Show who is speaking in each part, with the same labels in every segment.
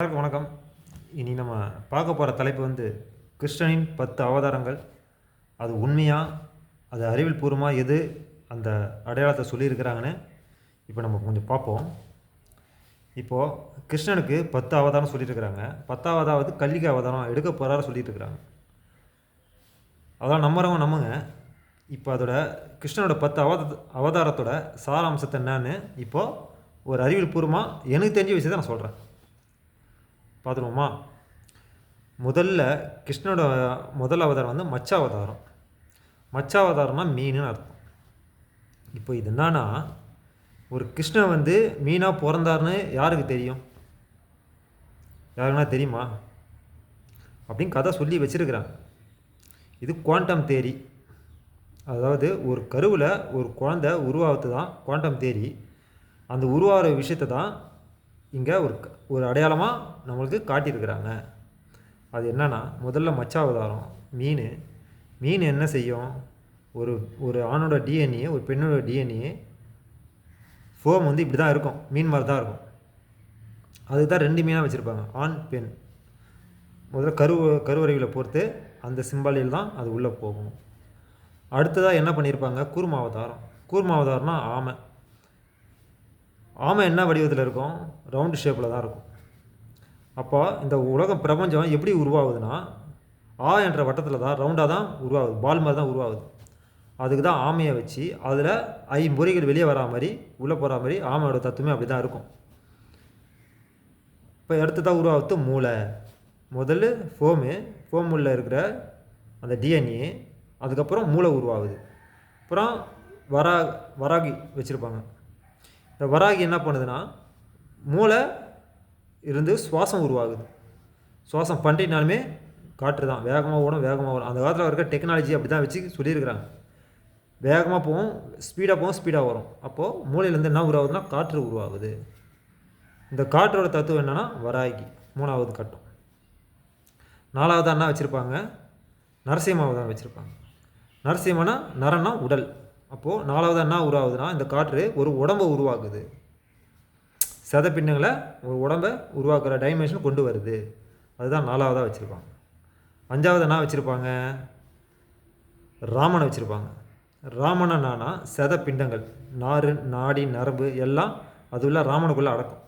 Speaker 1: எல்லாருக்கும் வணக்கம். இனி நம்ம பார்க்க போகிற தலைப்பு வந்து கிருஷ்ணனின் பத்து அவதாரங்கள். அது உண்மையா? அது அறிவியல் பூர்வமாக எது? அந்த அடையாளத்தை சொல்லியிருக்கிறாங்கன்னு இப்போ நம்ம கொஞ்சம் பார்ப்போம். இப்போது கிருஷ்ணனுக்கு பத்து அவதாரம் சொல்லியிருக்கிறாங்க. பத்தாவதாவது கல்லிகை அவதாரம் எடுக்க போகிறார சொல்லிட்டு இருக்கிறாங்க அதான் நம்புறவங்க நம்புங்க. இப்போ அதோட கிருஷ்ணனோட பத்து அவத அவதாரத்தோட சாராம்சத்தை என்னன்னு இப்போது ஒரு அறிவியல் பூர்வமாக எனக்கு தெரிஞ்ச விஷயத்தை நான் சொல்கிறேன் பார்த்துருவோமா? முதல்ல கிருஷ்ணனோட முதல் அவதாரம் வந்து மச்சாவதாரம். மச்சாவதாரம்னா மீனுன்னு அர்த்தம். இப்போ இது என்னன்னா ஒரு கிருஷ்ணன் வந்து மீனாக பிறந்தாருன்னு யாருக்கு தெரியும்? யாருக்குன்னா தெரியுமா? அப்படின்னு கதை சொல்லி வச்சுருக்கிறாங்க. இது குவாண்டம் தேரி. அதாவது ஒரு கருவில் ஒரு குழந்தை உருவாகிறது தான் குவாண்டம் தேரி. அந்த உருவாகிற விஷயத்தை தான் இங்கே ஒரு க- ஒரு அடையாளமாக நம்மளுக்கு காட்டியிருக்கிறாங்க. அது என்னென்னா முதல்ல மச்சாவதாரம் மீன். மீன் என்ன செய்யும்? ஒரு ஒரு ஆணோட டிஎன்ஏ ஒரு பெண்ணோட டிஎன்ஏ ஃபோம் வந்து இப்படி தான் இருக்கும். மீன் மாதிரி தான் இருக்கும். அதுக்கு தான் ரெண்டு மீனாக வச்சுருப்பாங்க. ஆண் பெண். முதல்ல கரு கருவறைகளை பொறுத்து அந்த சிம்பாலியில் தான் அது உள்ளே போகும். அடுத்ததாக என்ன பண்ணியிருப்பாங்க கூர்மாவதாரம். கூர்மாவதாரம்னா ஆமை. ஆமை என்ன வடிவத்தில் இருக்கும்? ரவுண்டு ஷேப்பில் தான் இருக்கும். அப்போ இந்த உலகம் பிரபஞ்சம் எப்படி உருவாகுதுன்னா ஆ என்ற வட்டத்தில் தான் ரவுண்டாக தான் உருவாகுது. பால் மாதிரி தான் உருவாகுது. அதுக்கு தான் ஆமையை வச்சு அதில் ஐ முறைகள் வெளியே வரா மாதிரி உள்ளே போகிற மாதிரி ஆமையோட தத்துவமே அப்படி தான் இருக்கும். இப்போ அடுத்து தான் உருவாகுது மூளை. முதல்ல ஃபோமு ஃபோம் உள்ள இருக்கிற அந்த டிஎன்ஏ அதுக்கப்புறம் மூளை உருவாகுது. அப்புறம் வரா வராகி வச்சுருப்பாங்க. வராகி என்ன பண்ணுதுன்னா மூளை இருந்து சுவாசம் உருவாகுது. சுவாசம் பண்ணினாலுமே காற்று தான் வேகமாக ஓடும் வேகமாக ஓடும் அந்த காலத்தில் இருக்க டெக்னாலஜி அப்படி தான் வச்சு சொல்லியிருக்கிறாங்க. வேகமாக போகும் ஸ்பீடாக போகும் ஸ்பீடாக வரும். அப்போது மூளையிலேருந்து என்ன உருவாகுதுன்னா காற்று உருவாகுது. இந்த காற்றோட தத்துவம் என்னென்னா வராகி. மூணாவது கட்டம். நாலாவது என்ன வச்சுருப்பாங்க? நரசிம்மாவதான் வச்சுருப்பாங்க. நரசிம்மனா நரன்னா உடல். அப்போது நாலாவது என்ன உருவாகுதுன்னா இந்த காற்று ஒரு உடம்பை உருவாக்குது. சதப்பின்னங்களை ஒரு உடம்பை உருவாக்குற டைமென்ஷன் கொண்டு வருது. அதுதான் நாலாவதாக வச்சுருப்பாங்க. அஞ்சாவது என்ன வச்சுருப்பாங்க. ராமனை வச்சுருப்பாங்க. ராமணனானா என்னன்னா சத பிண்டங்கள் நாறு நாடி நரம்பு எல்லாம் அதுள்ள ராமனுக்குள்ளே அடக்கும்.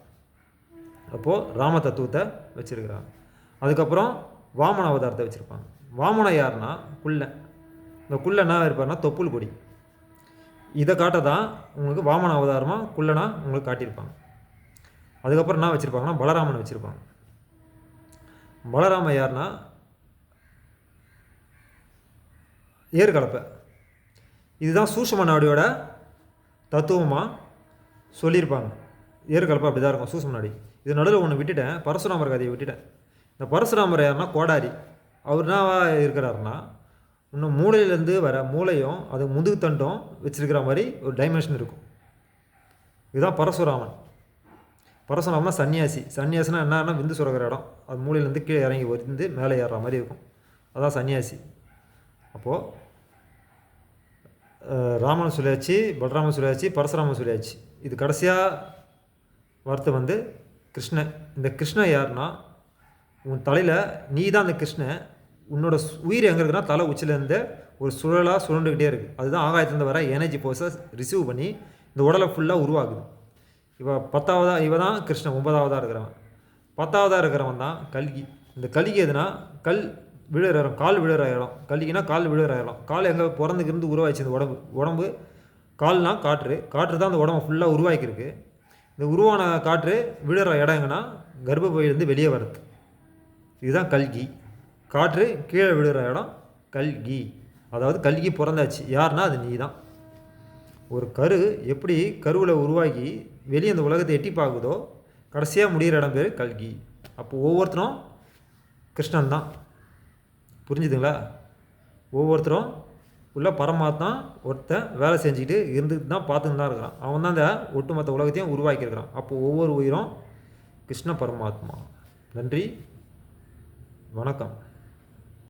Speaker 1: அப்போது ராம தத்துவத்தை வச்சுருக்கிறாங்க. அதுக்கப்புறம் வாமன அவதாரத்தை வச்சுருப்பாங்க. வாமன யாருன்னா குள்ள இந்த குள்ளை என்ன இருப்பாருன்னா தொப்புள் கொடி. இதை காட்ட தான் உங்களுக்கு வாமன அவதாரமாக குள்ளனா உங்களுக்கு காட்டியிருப்பாங்க. அதுக்கப்புறம் என்ன வச்சுருப்பாங்கன்னா பலராமன் வச்சுருப்பாங்க. பலராம யாருன்னா? ஏறு கலப்பை இதுதான் சூஷ்ம நாடியோட தத்துவமாக சொல்லியிருப்பாங்க. ஏர்கலப்பை அப்படி தான் இருக்கும் சூஷ்ம நாடி. இது நடுவில் ஒன்று விட்டுட்டேன். பரசுராமர் கதையை விட்டுட்டேன். இந்த பரசுராமர் யாருன்னா கோடாரி. அவர் என்ன இருக்கிறாருன்னா இன்னும் மூளையிலேருந்து வர மூளையும் அது முதுகு தண்டும் வச்சிருக்கிற மாதிரி ஒரு டைமென்ஷன் இருக்கும். இதுதான் பரசுராமன். பரசுராமன் சன்னியாசி. சன்னியாசினா என்னன்னா விந்து சுரகிற இடம். அது மூளையிலேருந்து கீழே இறங்கி வந்து மேலே ஏறுற மாதிரி இருக்கும். அதான் சன்னியாசி. அப்போது ராமன் சொல்லியாச்சு பலராமன் சொல்லியாச்சு பரசுராமன் சொல்லியாச்சு. இது கடைசியாக வார்த்தை வந்து கிருஷ்ணன். இந்த கிருஷ்ணன் யாருன்னா உன் தலையில் நீ தான் அந்த கிருஷ்ணன். உன்னோட சு- உயிர் எங்கே இருக்குன்னா தலை உச்சிலேருந்து ஒரு சுழலாக சுழண்டுக்கிட்டே இருக்குது அதுதான் ஆகாயத்துலேருந்து வர எனர்ஜி ஃபோர்ஸை ரிசீவ் பண்ணி இந்த உடலை ஃபுல்லாக உருவாகுது இவ பத்தாவதா இவ தான் கிருஷ்ணன் ஒன்பதாவதாக இருக்கிறவன். பத்தாவதாக இருக்கிறவன் தான் கல்கி. இந்த கல்கி எதுனா கல் விழுற இடம் கால் விழுற இடம். கல்கினா கால் விழுற இடம். கால் எங்கே பிறந்துக்கிருந்து உருவாச்சு இந்த உடம்பு. உடம்பு கால்னால் காற்று. காற்று தான் அந்த உடம்பு ஃபுல்லாக உருவாக்கியிருக்கு. இந்த உருவான காற்று விழுற இடம் எங்கன்னா கர்ப்பப்பையிலேருந்து வெளியே வருது இதுதான் கல்கி. காற்று கீழே விழுகிற இடம் கல்கி. அதாவது கல்கி பிறந்தாச்சு. யாருன்னா அது நீ தான் ஒரு கரு எப்படி கருவில் உருவாகி வெளியே அந்த உலகத்தை எட்டி பார்க்குதோ கடைசியாக முடிகிற இடம் பேர் கல்கி. அப்போ ஒவ்வொருத்தரும் கிருஷ்ணன் தான். புரிஞ்சுதுங்களா? ஒவ்வொருத்தரும் உள்ள பரமாத்மா ஒருத்தன் வேலை செஞ்சுக்கிட்டு இருந்துட்டு தான் பார்த்துன்னு தான் இருக்கிறான். அவன் தான் அந்த ஒட்டுமொத்த உலகத்தையும் உருவாக்கியிருக்கிறான். அப்போ ஒவ்வொரு உயிரும் கிருஷ்ண பரமாத்மா. நன்றி. வணக்கம்.